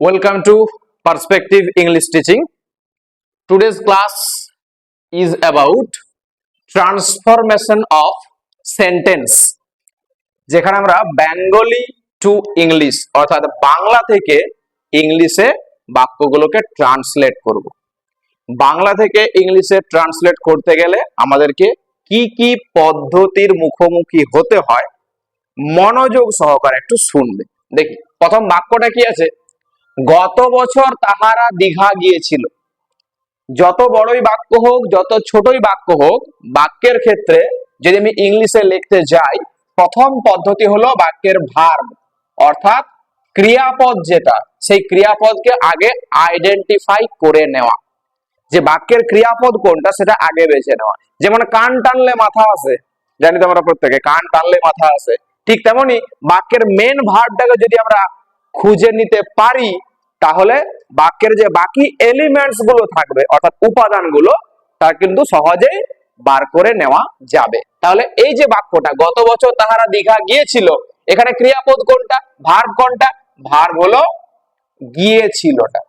Welcome to Perspective English Teaching. Today's class is about transformation of sentence. যেখানে আমরা Bengali to English অর্থাৎ বাংলা থেকে ইংলিশে বাক্যগুলোকে ট্রান্সলেট করব বাংলা থেকে ইংলিশে ট্রান্সলেট করতে গেলে আমাদেরকে কি কি পদ্ধতির মুখোমুখি হতে হয়, মনোযোগ সহকারে একটু শুনবে দেখি, প্রথম বাক্যটা কি আছে গত বছর তাহারা দীঘা গিয়েছিল। যত বড়ই বাক্য হোক, যত ছোটই বাক্য হোক, বাক্যের ক্ষেত্রে যদি আমি ইংলিশে লিখতে যাই, প্রথম পদ্ধতি হলো বাক্যের ভার্ব, অর্থাৎ ক্রিয়াপদ যেটা, সেই ক্রিয়াপদকে আগে আইডেন্টিফাই করে নেওয়া। যে বাক্যের ক্রিয়াপদ কোনটা, সেটা আগে বেছে নেওয়া। যেমন কান টানলে মাথা আসে, জানি তো আমরা প্রত্যেকে, কান টানলে মাথা আসে। ঠিক তেমনি বাক্যের মেন ভার্বটাকে যদি আমরা খুঁজে নিতে পারি তাহলে বাক্যের যে বাকি এলিমেন্টসগুলো থাকবে, অর্থাৎ উপাদানগুলো, তা কিন্তু সহজেই বার করে নেওয়া যাবে। তাহলে এই যে বাক্যটা, গত বছর তাহারা দীঘা গিয়েছিল, এখানে ক্রিয়াপদ কোনটা? ভার্ব কোনটা? ভার্ব হলো গিয়েছিলটা।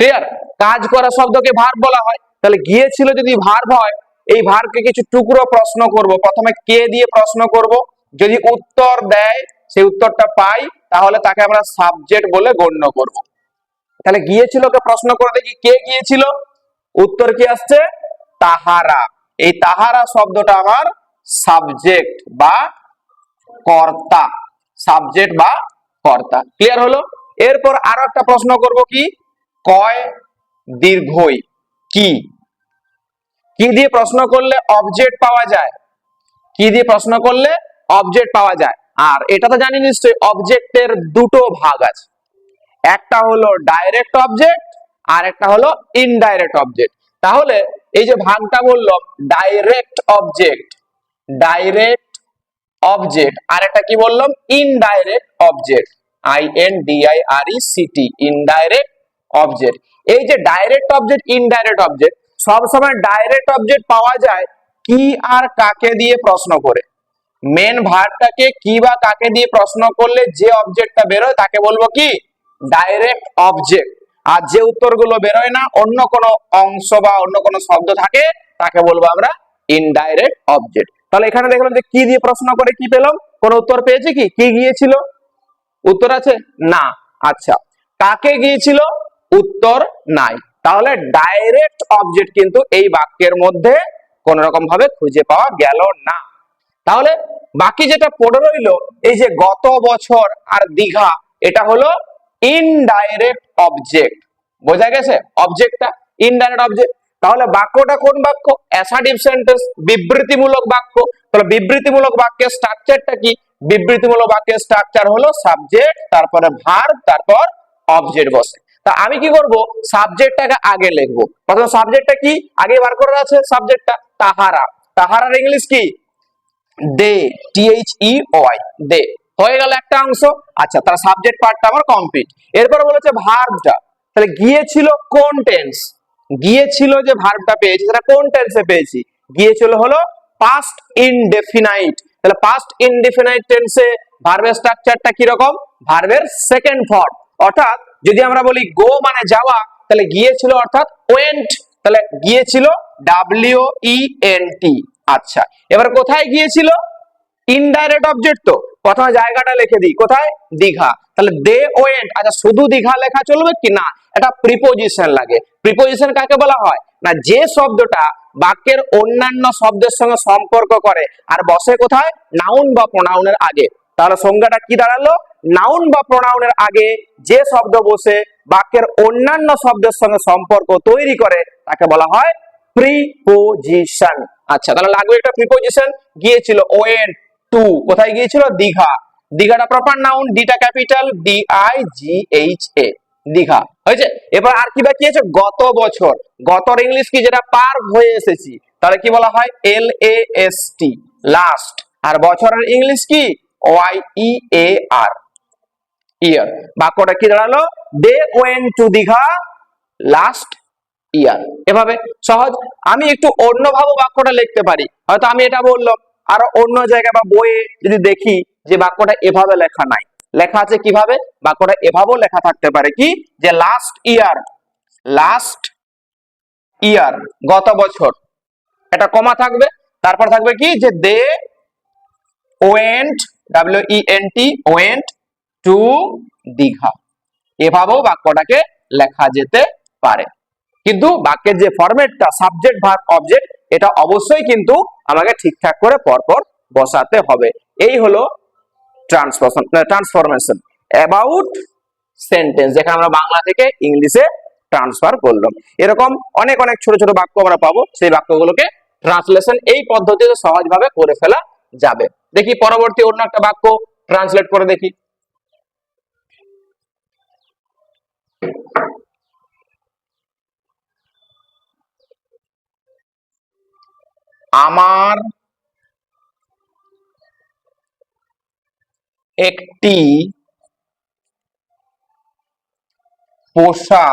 ক্লিয়ার কাজ করা শব্দকে ভার বলা হয়। তাহলে গিয়েছিল যদি ভার হয়, এই ভারকে কিছু টুকরো প্রশ্ন করব। প্রথমে কে দিয়ে প্রশ্ন করব? যদি উত্তর দেয়, সেই উত্তরটা পাই, তাহলে তাকে আমরা সাবজেক্ট বলে গণ্য করব। তাহলে গিয়েছিল কে? প্রশ্ন করে দেখি কে গিয়েছিল? উত্তর কি আসছে? তাহারা। এই তাহারা শব্দটা আমার সাবজেক্ট বা কর্তা। সাবজেক্ট বা কর্তা। ক্লিয়ার হলো? এরপর আরও একটা প্রশ্ন করব কি? কয় দীর্ঘই? কি? কি দিয়ে প্রশ্ন করলে অবজেক্ট পাওয়া যায়? কি দিয়ে প্রশ্ন করলে অবজেক্ট পাওয়া যায়? আর এটা তো জানি নিশ্চয়ই অবজেক্টের দুটো ভাগ আছে। একটা হলো ডাইরেক্ট অবজেক্ট আর একটা হলো ইনডাইরেক্ট অবজেক্ট তাহলে এই যে ভাগটা বললাম ডাইরেক্ট অবজেক্ট ডাইরেক্ট অবজেক্ট আর একটা কি বললাম? Indirect object I N D I R E C T indirect object এই যে ডাইরেক্ট অবজেক্ট ইনডাইরেক্ট অবজেক্ট সব সময় ডাইরেক্ট অবজেক্ট পাওয়া যায় কি আর কাকে দিয়ে প্রশ্ন করে। মেন ভার্বটাকে কি বা কাকে দিয়ে প্রশ্ন করলে যে অবজেক্টটা বেরোয় তাকে বলব কি? ডাইরেক্ট অবজেক্ট আর যে উত্তরগুলো বেরোয় না, অন্য কোনো অংশ বা অন্য কোনো শব্দ থাকে, তাকে বলব আমরা ইনডাইরেক্ট অবজেক্ট তাহলে এখানে দেখলাম যে কি দিয়ে প্রশ্ন করে কি পেলাম? কোন উত্তর পেয়েছে কি? কি গিয়েছিল? উত্তর আছে না। আচ্ছা কাকে গিয়েছিল? উত্তর নাই। তাহলে ডাইরেক্ট অবজেক্ট কিন্তু এই বাক্যের মধ্যে কোন রকম ভাবে খুঁজে পাওয়া গেল না। তাহলে বাকি যেটা পড়ে রইল, এই যে গত বছর আর দীঘা, এটা হলো ইনডাইরেক্ট অবজেক্ট বোঝা গেছে? অবজেক্টটা ইনডাইরেক্ট অবজেক্ট তাহলে বাক্যটা কোন বাক্য? অ্যাসার্টিভ সেন্টেন্স বিবৃতিমূলক বাক্য। তাহলে বিবৃতিমূলক বাক্যের স্ট্রাকচারটা কি? বিবৃতিমূলক বাক্যের স্ট্রাকচার হলো সাবজেক্ট তারপরে ভার্ব তারপর অবজেক্ট বসে। তা আমি কি করব? সাবজেক্টটাকে আগে লিখব। প্রথম সাবজেক্টটা কি? আগে বার করা আছে সাবজেক্টটা তাহারা। তাহারার ইংলিশ কি? They T H E Y they. হয়ে গেল একটা অংশ। আচ্ছা তার সাবজেক্ট পার্টটা আমার কমপ্লিট এরপর বলেছে ভার্বটা তাহলে গিয়েছিল কোন টেন্স গিয়েছিল যে ভার্বটা পেয়েছি, সেটা কোন টেন্সে পেয়েছি? গিয়েছিল হলো পাস্ট ইনডেফিনাইট তাহলে পাস্ট ইনডেফিনাইট টেন্সে ভার্বের স্ট্রাকচারটা কি রকম ভার্বের সেকেন্ড ফর্ম অর্থাৎ যদি আমরা বলি গো মানে যাওয়া, তাহলে গিয়েছিল অর্থাৎ ওয়েন্ট তাহলে গিয়েছিল ডাব্লিউ ই এন টি আচ্ছা এবার কোথায় গিয়েছিল? ইনডাইরেক্ট অবজেক্ট তো। প্রথমে জায়গাটা লিখে দিই। কোথায়? দীঘা। তাহলে দে ওয়েন্ট আচ্ছা শুধু দীঘা লেখা চলবে কি? না। এটা প্রিপোজিশন লাগে। প্রিপোজিশন কাকে বলা হয়? না, যে শব্দটা বাক্যের অন্যান্য শব্দের সঙ্গে সম্পর্ক করে, আর বসে কোথায়? নাউন বা প্রোনাউনের আগে। তাহলে সংজ্ঞাটা কি দাঁড়াল? নাউন বা প্রোনাউনের আগে যে শব্দ বসে বাক্যের অন্যান্য শব্দের সঙ্গে সম্পর্ক তৈরি করে, তাকে বলা হয় প্রিপোজিশন আচ্ছা তাহলে লাগবে একটা প্রিপোজিশন গিয়েছিল ওয়েন টু। কোথায় গিয়েছিল? দীঘা। দীঘাটা proper noun ডিটা capital D I G H A Digha. হয়েছে? এবার আর কি বাকি আছে? গত বছর। গতর ইংলিশ কি? যেটা পার হয়ে এসেছি। তাহলে কি বলা হয়? এল এ এস টি লাস্ট আর বছরের ইংলিশ কি? ওয়াই ই এ আর ইয়ার বাক্যটা কি দাঁড়াল? They went to Digha last year এভাবে সহজ। আমি একটু অন্যভাবে বাক্যটা লিখতে পারি। হয়তো আমি এটা বললাম। আর অন্য জায়গায় বা বইয়ে যদি দেখি যে বাক্যটা এভাবে লেখা নাই। লেখা আছে কীভাবে? বাক্যটা এভাবেও লেখা থাকতে পারে কি? যে লাস্ট ইয়ার লাস্ট ইয়ার গত বছর। এটা কমা থাকবে। তারপর থাকবে কি? যে they went W E N T went to Digha এভাবেও বাক্যটাকে লেখা যেতে পারে। কিন্তু বাক্যের যে ফরম্যাটটা সাবজেক্ট ভার্ব অবজেক্ট এটা অবশ্যই কিন্তু আমাকে ঠিকঠাক করে পরপর বসাতে হবে। এই হলো ট্রান্সফরমেশন ট্রান্সফরমেশন অ্যাবাউট সেন্টেন্স যেখানে আমরা বাংলা থেকে ইংলিশে ট্রান্সফার করলাম। এরকম অনেক অনেক ছোট ছোট বাক্য আমরা পাবো। সেই বাক্যগুলোকে ট্রান্সলেশন এই পদ্ধতিতে সহজভাবে করে ফেলা যাবে। দেখি পরবর্তী অন্য একটা বাক্য ট্রান্সলেট করে দেখি। আমার একটি পোষা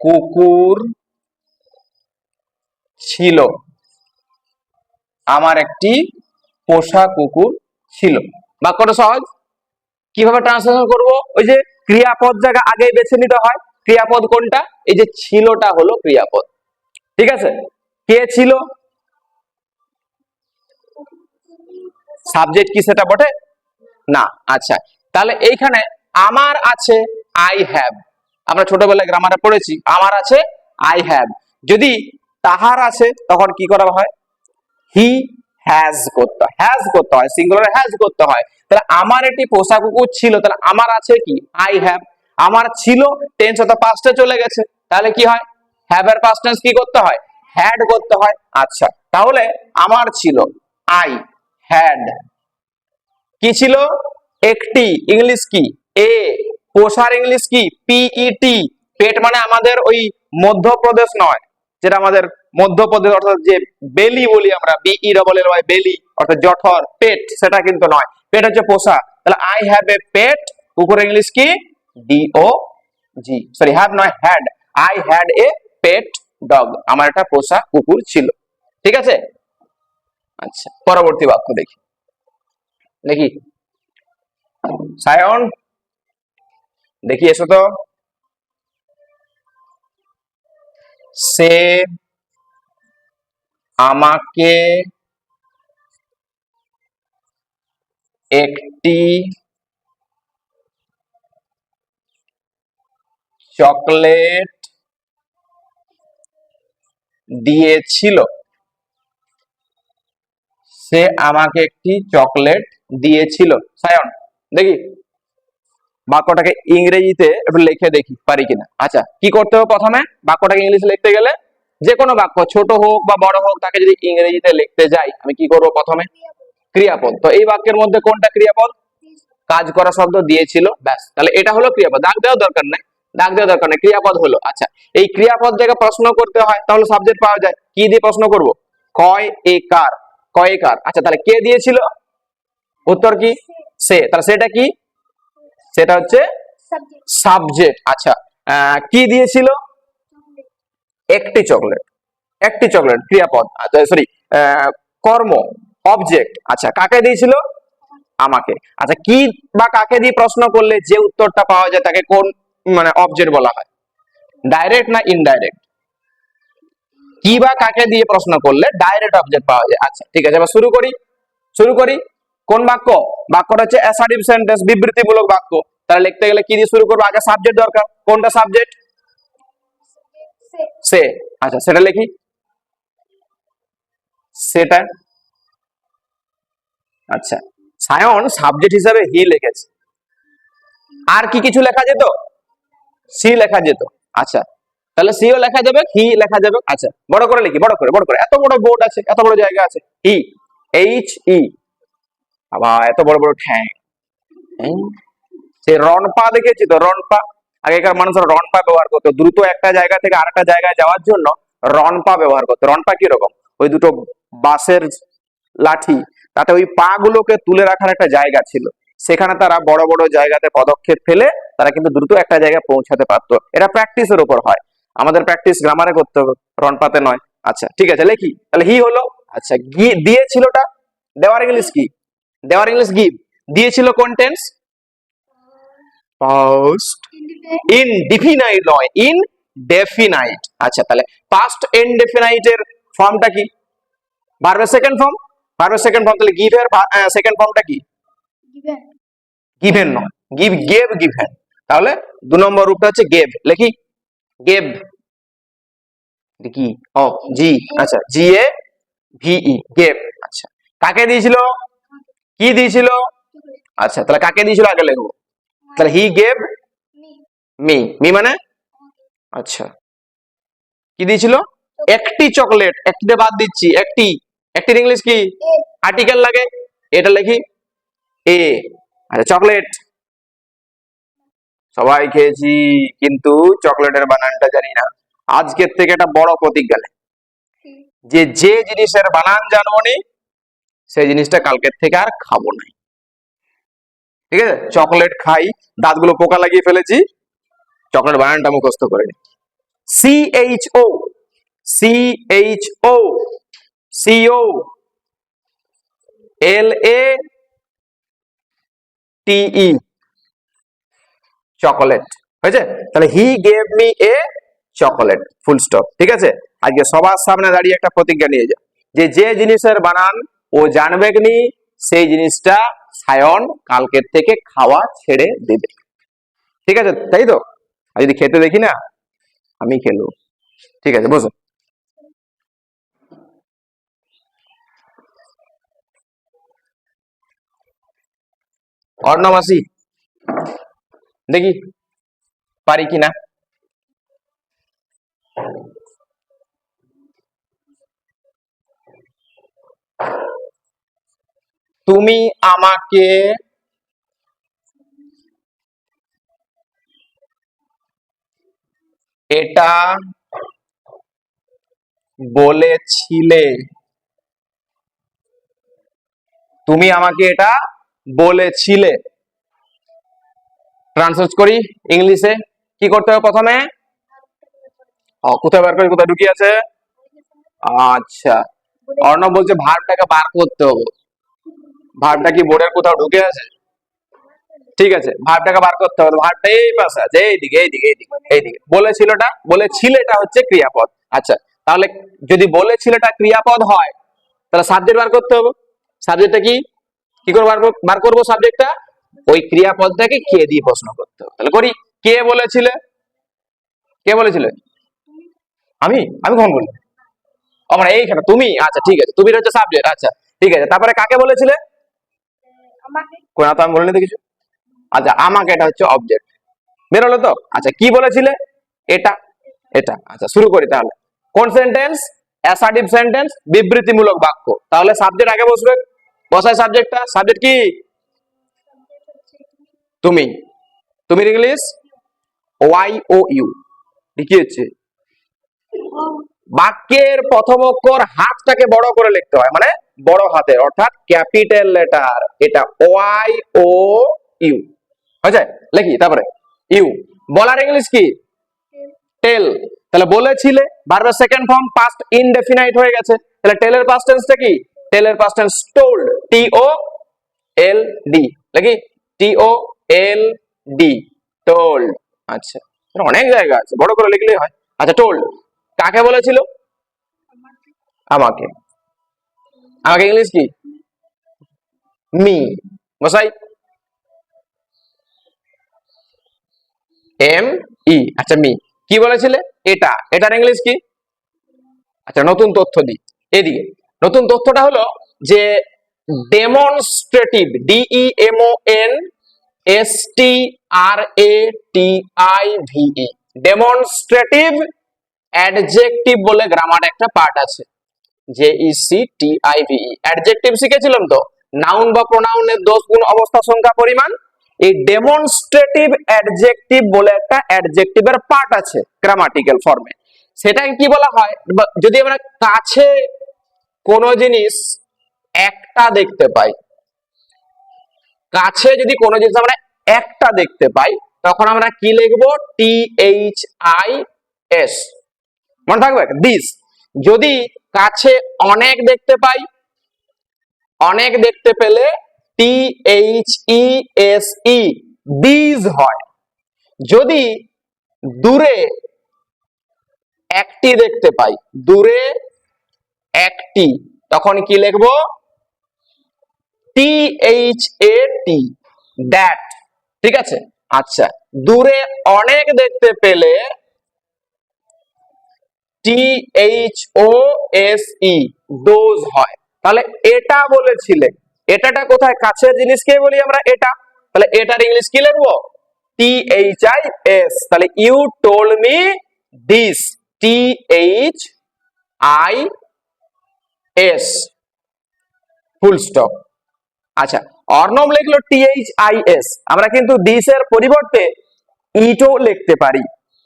কুকুর ছিল। আমার একটি পোষা কুকুর ছিল। বাক্যটা সহজ? কীভাবে ট্রান্সলেশন করব? ওই যে ক্রিয়াপদ জায়গা আগে বেছে নিতে হয়। ক্রিয়াপদ কোনটা? এই যে ছিলটা হলো ক্রিয়াপদ। ঠিক আছে? কে ছিল? সাবজেক্ট কি সেটা বটে? না আচ্ছা। তাহলে এইখানে আমার আছে আই হ্যাভ আমরা ছোটবেলায় গ্রামারে পড়েছি, আমার আছে আই হ্যাভ যদি তাহার আছে, তখন কি করা হয়? হি হ্যাজ করতে হয়। হ্যাজ করতে হয় সিঙ্গুলার হ্যাজ করতে হয়। তাহলে আমার একটি পোষা কুকুর ছিল, তাহলে আমার আছে কি? আই হ্যাভ আমার ছিল টেন্স অত পাস্টে চলে গেছে। তাহলে কি হয়? হ্যাভ এর পাস্ট টেন্স কি করতে হয়? হ্যাড করতে হয়। আচ্ছা তাহলে আমার ছিল আই হ্যাড কি ছিল? একটি, ইংলিশ কি? এ পোষার ইংলিশ কি? পিইটি পেট মানে আমাদের ওই মধ্যপ্রদেশ নয়, যেটা আমাদের মধ্যপ্রদেশ, অর্থাৎ যে বেলি বলি আমরা B E double L Y belly, অর্থাৎ জঠর, পেট, সেটা কিন্তু নয়। পেট হচ্ছে পোষা তাহলে আই হ্যাভ এ পেট কুকুর ইংলিশ কি? D O G sorry have নয় had I had a pet dog. আমার একটা পোষা কুকুর ছিল। ঠিক আছে? আচ্ছা পরবর্তী বাক্য দেখি। দেখি। সায়ন, দেখি এসো তো। সে আমাকে একটি চকলেট দিয়েছিল। সে আমাকে একটি চকলেট দিয়েছিল। সায়ন, দেখি। বাক্যটাকে ইংরেজিতে একটু লিখে দেখি, পারি কিনা? আচ্ছা কি করতে হবে প্রথমে? বাক্যটাকে ইংলিশে লিখতে গেলে? যে কোনো বাক্য, ছোট হোক বা বড় হোক, তাকে যদি ইংরেজিতে লিখতে যাই, আমি কি করব প্রথমে? ক্রিয়াপদ। তো এই বাক্যের মধ্যে কোনটা ক্রিয়াপদ? কাজ করা শব্দ দিয়েছিল, ব্যাস। তাহলে এটা হলো ক্রিয়াপদ। দাগ দেওয়ার দরকার নেই। দাগ দেওয়া দরকার নেই ক্রিয়াপদ হলো। আচ্ছা এই ক্রিয়াপদ থেকে প্রশ্ন করতে হয় তাহলে সাবজেক্ট পাওয়া যায়। কি দিয়ে প্রশ্ন করব? কয় একার? কয় কার আচ্ছা তাহলে কে দিয়েছিল? উত্তর কি? সে। তাহলে সেটা কি? সেটা হচ্ছে সাবজেক্ট আচ্ছা আহ, কি দিয়েছিল? একটি চকলেট। একটি চকলেট ক্রিয়াপদ। সরি কর্ম অবজেক্ট আচ্ছা কাকে দিয়েছিল? আমাকে। আচ্ছা কি বা কাকে দিয়ে প্রশ্ন করলে যে উত্তরটা পাওয়া যায় তাকে কোন মানে অবজেক্ট বলা হয়। ডাইরেক্ট না ইনডাইরেক্ট কি বা কাকে দিয়ে প্রশ্ন করলে ডাইরেক্ট অবজেক্ট পাওয়া যায়? আচ্ছা ঠিক আছে এবার শুরু করি। শুরু করি। কোন বাক্য? বাক্যটা হচ্ছে অ্যাসার্টিভ সেন্টেন্স বিবৃতিমূলক বাক্য। তাহলে লিখতে গেলে কি দিয়ে শুরু করব? আগে সাবজেক্ট দরকার। কোনটা সাবজেক্ট সে। আচ্ছা সেটা লিখি। সেটা। আচ্ছা সায়ন সাবজেক্ট হিসাবে হি লিখেছে। আর কি কিছু লেখা যেত? সি লেখা যেত। আচ্ছা তাহলে সিও লেখা যাবে হি লেখা যাবে আচ্ছা বড় করে লিখি, বড় করে বড় করে। এত বড় বোর্ড আছে, এত বড় জায়গা আছে। হি এইচ ই আবার এত বড় বড় ঠ্যাং। হুম। সেই রনপা দেখেছি তো রনপা আগেকার মানুষরা রনপা ব্যবহার করতো। দ্রুত একটা জায়গা থেকে আরেকটা জায়গায় যাওয়ার জন্য রনপা ব্যবহার করতো। রনপা কি রকম ওই দুটো বাঁশের লাঠি। তাতে ওই পা গুলোকে তুলে রাখার একটা জায়গা ছিল। সেখানে তারা বড় বড় জায়গাতে পদক্ষেপ ফেলে তারা কিন্তু দ্রুত একটা জায়গায় পৌঁছাতে পারতো। এটা প্র্যাকটিসের উপর হয়। আমাদের প্র্যাকটিস গ্রামারে করতে হবে রনপাতে নয়। আচ্ছা ঠিক আছে লেখি। তাহলে হি হলো আচ্ছা গি দিয়েছিলটা? দেওয়ার ইংলিশ কি? দেওয়ার ইংলিশ গিভ দিয়েছিল কোন টেন্স পাস্ট ইনডিফিনাইট নয় ইন ডেফিনাইট আচ্ছা তাহলে পাস্ট ইনডেফিনাইট এর ফর্মটা কি? ভার্বের সেকেন্ড ফর্ম ভার্বের সেকেন্ড ফর্ম তাহলে গিভ এর সেকেন্ড ফর্মটা কি? গিভেন নয়। গিভ গেভ গিভেন তাহলে দু নম্বর রূপটা হচ্ছে গেভ লেখি? গেভ কি? ও জি। আচ্ছা জি এ ভিই গেভ আচ্ছা। কাকে দিয়েছিল? কি দিয়েছিল? আচ্ছা তাহলে কাকে দিয়েছিল আগে লিখব? তাহলে হি গেভ মি। মি মানে? আচ্ছা। কি দিয়েছিল? একটি চকলেট। একটিতে বাদ দিচ্ছি। একটি। একটির ইংলিশ কি? আর্টিকেল লাগে। এটা লিখি? এ। আচ্ছা চকলেট। সবাই খেয়েছি, কিন্তু চকলেটের বানানটা জানি না। আজকের থেকে একটা বড় প্রতিজ্ঞা। যে যে জিনিসের বানান জানব নি, সেই জিনিসটা কালকের থেকে আর খাব না। ঠিক আছে? চকলেট খাই, দাঁতগুলো পোকা লাগিয়ে ফেলেছি, চকলেট বানানটা মুখস্থ করে নি। C H O C H O C O L A T E chocolate হয়েছে? তাহলে he gave me a chocolate full stop ঠিক আছে? আজকে সবার সামনে দাঁড়িয়ে একটা প্রতিজ্ঞা নিয়ে যা যে যে জিনিসের বানান, ও জানবে নি? সেই জিনিসটা সায়ন কালকের থেকে খাওয়া ছেড়ে দেবে। ঠিক আছে? তাই তো? আর যদি খেতে দেখি না, আমি খেলো ঠিক আছে, বসো। অর্ণমাসি দেখি পারি কিনা তুমি আমাকে এটা বলেছিলে। তুমি আমাকে এটা বলেছিলে। ট্রান্সলেট করি ইংলিশে কি করতে হবে প্রথমে? কোথায় বার করি, কোথায় ঢুকিয়ে আছে? আচ্ছা। অর্ণব বলছে ভার্বটাকে বার করতে হবে। ভার্বটা কি বোর্ডের কোথাও ঢুকে আছে? ঠিক আছে ভার্বটাকে বার করতে হবে। ভার্বটা এই পাশে আছে এইদিকে এইদিকে এইদিকে এইদিকে বলেছিলটা, বলেছিলেটা হচ্ছে ক্রিয়াপদ। আচ্ছা তাহলে যদি বলেছিলেটা ক্রিয়াপদ হয়, তাহলে সাবজেক্ট বার করতে হবে। সাবজেক্টটা কি? কি কর- বার করব সাবজেক্টটা ওই ক্রিয়াপদটাকে কে দিয়ে প্রশ্ন করতে হবে? তাহলে করি। কে বলেছিলে? কে বলেছিলে? আমি? আমি কখন বলি? আমার এইখানে। তুমি? আচ্ছা ঠিক আছে। তুমি হচ্ছে সাবজেক্ট আচ্ছা। ঠিক আছে। তারপরে কাকে বলেছিলে? কোন তো আমি বলিনি তো কিছু? আচ্ছা আমাকে এটা হচ্ছে অবজেক্ট বেরোলো তো? আচ্ছা কি বলেছিলে? এটা। এটা। আচ্ছা শুরু করি তাহলে। কোন সেন্টেন্স অ্যাসার্টিভ সেন্টেন্স বিবৃতিমূলক বাক্য। তাহলে সাবজেক্ট আগে বসবে। বসায় সাবজেক্টটা সাবজেক্ট কি? তুমি তুমি ইংলিশ ওয়াই ও ইউ কি হচ্ছে বাক্যের প্রথম অক্ষর হাতটাকে বড় করে লিখতে হয় মানে বড় হাতে অর্থাৎ ক্যাপিটাল লেটার, এটা ওয়াই ও ইউ হয়েছে লিখি, তারপরে, ইউ, বলার ইংলিশ কি? টেল, তাহলে বলেছিলে ভার্বের সেকেন্ড ফর্ম পাস্ট ইনডেফিনাইট হয়ে গেছে, তাহলে টেলের পাস্ট টেন্সটা কি? টেলের past tense told T O L D নাকি T O L D told আচ্ছা অনেক জায়গা আছে, বড় করে লিখলেই হয়। আচ্ছা টোল্ড কাকে বলেছিল? আমাকে। আমাকে ইংলিশ কি? মি। বসাই এম, ই। আচ্ছা মি। কি বলেছিলে? এটা। এটার ইংলিশ কি? আচ্ছা নতুন তথ্য দিই। এদিকে, নতুন তথ্যটা হলো যে demonstrative D E M O N S T R A T I V E demonstrative adjective বলে গ্রামার একটা পার্ট আছে J E C T I V E adjective শিখেছিলাম তো? নাউন বা প্রোনাউনের দোষ গুণ অবস্থা সংখ্যা পরিমাণ। এই ডেমনস্ট্রেটিভ অ্যাডজেক্টিভ বলে একটা অ্যাডজেক্টিভের পার্ট আছে গ্রামাটিক্যাল ফর্মে সেটাকে কি বলা হয়? যদি আমরা কাছে কোনো জিনিস একটা দেখতে পাই কাছে যদি কোনো জিনিস আমরা একটা দেখতে পাই, তখন আমরা কি লিখব? টি এইচ আই এস মনে থাকবে? দিস যদি কাছে অনেক দেখতে পাই, অনেক দেখতে পেলে T H E S E these হয়। যদি দূরে একটি দেখতে পাই, দূরে একটি, তখন কি লিখব? T H A T that ঠিক আছে? আচ্ছা দূরে অনেক দেখতে পেলে T H O S E those হয়। তাহলে এটা বলেছিলে। এটাটা কোথায়? কাছের জিনিসকে বলি আমরা এটা। তাহলে এটার ইংলিশ কি লিখব? টি এইচ আই এস তাহলে you told me this T H I S full stop আচ্ছা অর্ণব লিখলো টি এইচ আই এস আমরা কিন্তু দিস এর পরিবর্তে ইটও লিখতে পারি।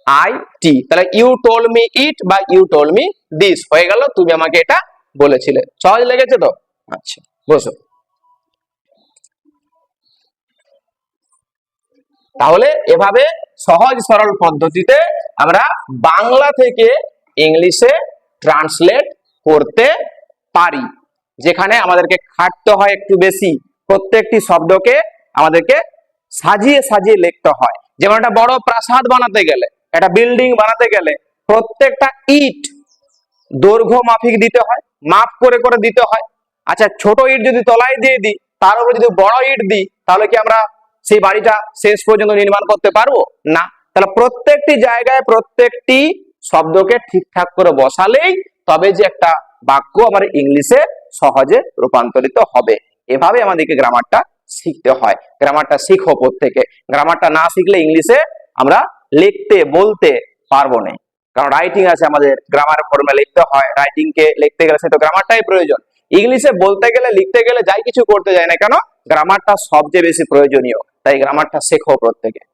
আই টি তাহলে ইউ টোল মি ইট বা ইউ টোল মি দিস হয়ে গেল, তুমি আমাকে এটা বলেছিলে। সহজ লেগেছে তো? আচ্ছা বসো। তাহলে এভাবে সহজ সরল পদ্ধতিতে আমরা বাংলা থেকে ইংলিশে ট্রান্সলেট করতে পারি। যেখানে আমাদেরকে খাটতে হয় একটু বেশি, প্রত্যেকটি শব্দকে আমাদেরকে সাজিয়ে সাজিয়ে লিখতে হয়। যেমন একটা বড় প্রাসাদ বানাতে গেলে, একটা বিল্ডিং বানাতে গেলে প্রত্যেকটা ইট দৈর্ঘ্য মাফিক দিতে হয় মাপ করে করে দিতে হয়। আচ্ছা ছোট ইট যদি তলায় দিয়ে দিই, তার উপরে যদি বড় ইট দিই, তাহলে কি আমরা সেই বাড়িটা শেষ পর্যন্ত নির্মাণ করতে পারব? না। তাহলে প্রত্যেকটি জায়গায় প্রত্যেকটি শব্দকে ঠিকঠাক করে বসালেই তবে যে একটা বাক্য আমার ইংলিশে সহজে রূপান্তরিত হবে। এভাবে আমাদেরকে গ্রামারটা শিখতে হয়। গ্রামারটা শিখো প্রত্যেকে। গ্রামারটা না শিখলে ইংলিশে আমরা লিখতে, বলতে পারব না। কারণ রাইটিং আছে আমাদের। গ্রামার ফর্মে লিখতে হয়। রাইটিং কে লিখতে গেলে সে তো গ্রামারটাই প্রয়োজন। ইংলিশে বলতে গেলে, লিখতে গেলে যাই কিছু করতে যায় না কেন? গ্রামারটা সবচেয়ে বেশি প্রয়োজনীয়। তাই গ্রামারটা শেখো প্রত্যেকে।